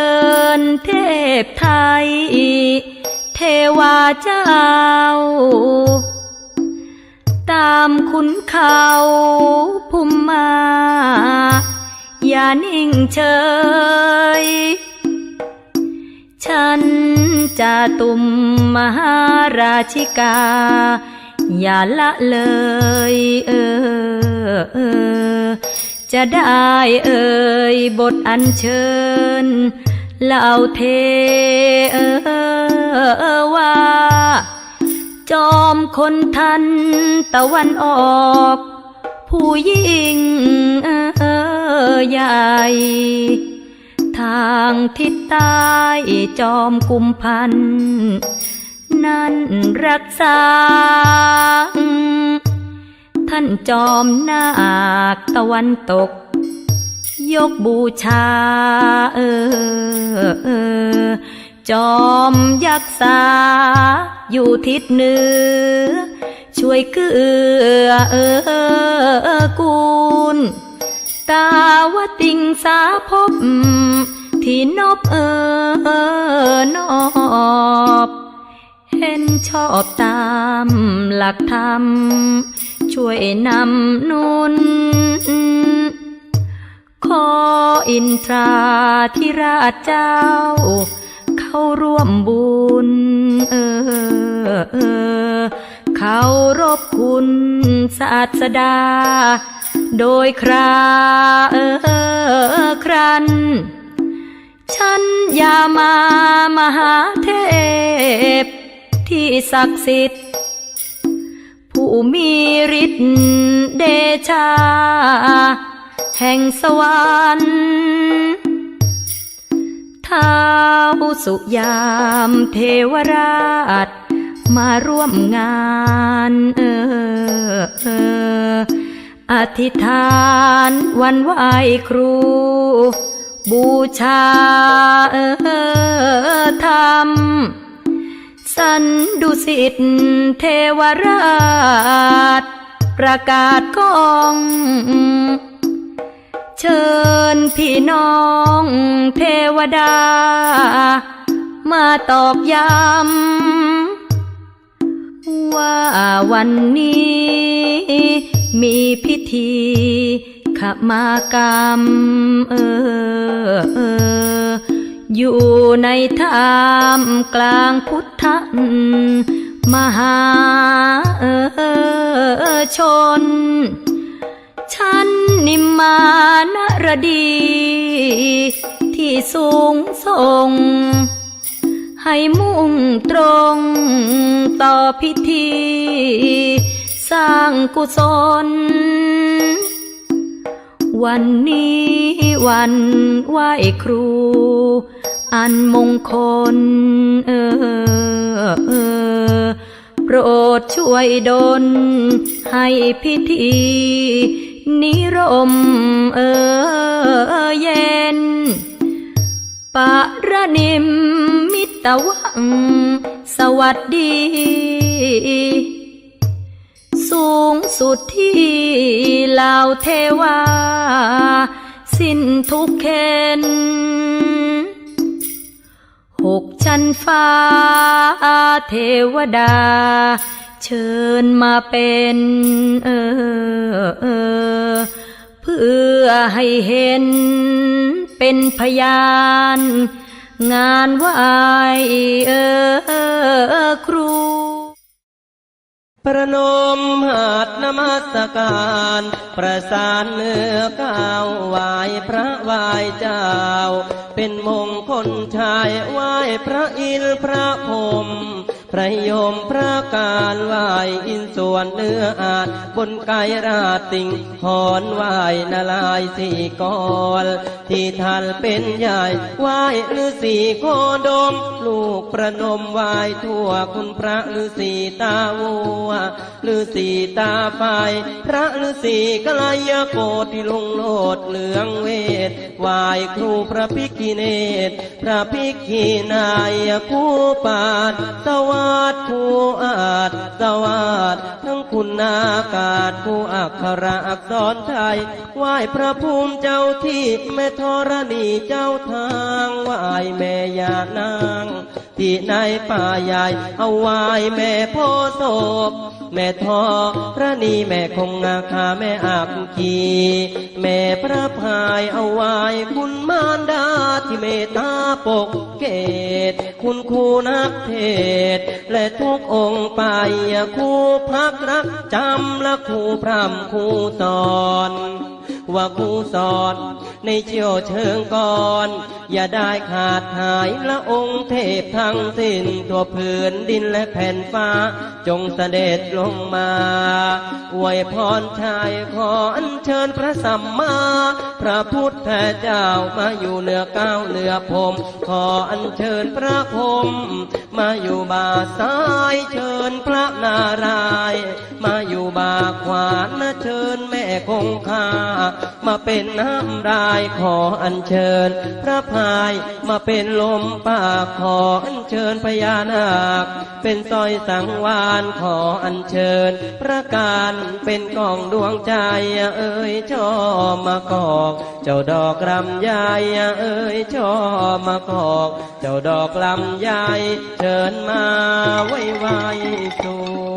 ชิญเทพไทย เทวาเจ้า ตามขุนเขาภูมิมา อย่านิ่งเฉย ฉันจะตุมมหาราชิกา อย่าละเลยเออเออจะได้เอ่ยบทอัญเชิญ เล่าเทอว่าจอมคนทันตะวันออก ผู้ยิ่งใหญ่ ทางทิศใต้จอมกุมพัน นั้นรักษา ท่านจอมนาคตะวันตก ยกบูชาเออเออจอมยักษาอยู่ทิศเหนือ ช่วยเกื้อเออกูล ตาวติงสาพบ ที่นบเออนอบเห็นชอบตามหลักธรรม ช่วยนำนุน อินทราธิราชเจ้า เข้าร่วมบุญ เออเออเขารบคุณศาสดา โดยคราเออครัน ฉันยามามหาเทพ ที่ศักดิ์สิทธิ์ผู้มีฤทธิ์เดชา แห่งสวรรค์ท้าวสุยามเทวราช มาร่วมงานเออเอออธิษฐานวันไหวครู บูชาเออธรรม สันดุสิตเทวราช ประกาศกอง เชิญพี่น้องเทวดา มาตอกย้ำว่าวันนี้ มีพิธีขมากรรมเออเออ อยู่ในธรรมกลางพุทธมหาเออชน ฉันนิมมานรดี ที่สูงส่ง ให้มุ่งตรงต่อพิธี สร้างกุศล วันนี้วันไหวครู อันมงคลเออเออโปรดช่วยดลให้พิธี นิรมเออเย็น ปะระนิมมิตวัง สวัสดี สูงสุดที่เหล่าเทวา สิ้นทุกเข็นหกชั้นฟ้าเทวดา เชิญมาเป็นเออเออเพื่อให้เห็นเป็นพยาน งานไหวเออครู ประนมหัดนมัสการ ประสานเนื้อก้าวไหวพระไหวเจ้า เป็นมงคลชายไหวพระอินทร์พระพรหม พระยมพระการไหวอินส่วนเนื้ออาจบนกายราติงหอนไหวนาลายสี่กอลที่ท่านเป็นใหญ่ไหวฤาษีโคดม ลูกประนมไหวทั่วคุณพระฤาษีตาวัวฤาษีตาไฟพระฤาษีกัลยาโกฏที่ลุงโลดเหลืองเวทไหวครูพระภิกิเนตพระภิกขีนายคู่ปาดสวัาดผู้อาจสวัสดทั้งคุณนากาศผู้อักขระอักษรไทยไหว้พระภูมิเจ้าที่แม่ธรณีเจ้าทางไหว้แม่ยานาง ที่ในป่าใหญ่เอาไหว้แม่โพธิ์ศพ แม่ทอพระนีแม่คงนาคาแม่อักขีแม่พระพายเอาไว้คุณมารดาที่เมตตาปกเกต คุณครูนักเทศ และทุกองค์ไปครูพักรักจำและครูพร่ำครูสอน ว่าครูสอนในเชี่ยวเชิงก่อน อย่าได้ขาดหายละองค์เทพทั้งสิ้นทั่วพื้นดินและแผ่นฟ้า จงเสด็จลงมาอวยพรชายขออัญเชิญพระสัมมา พระพุทธเจ้ามาอยู่เหนือก้าวเหนือพรมขออัญเชิญพระพรมมาอยู่บาซ้ายเชิญพระนารายมาอยู่บาขวานะเชิญแม่ คงคามาเป็นน้ำรายขออัญเชิญ พระพายมาเป็นลมปากขออัญเชิญพญานาค เป็นสร้อยสังวานขออัญเชิญ พระการเป็นกองดวงใจเอ่ยชอมากอกเจ้าดอกลำไยเอ่ยชอมากอกเจ้าดอกลำไยเชิญมาไว้ไว้สู่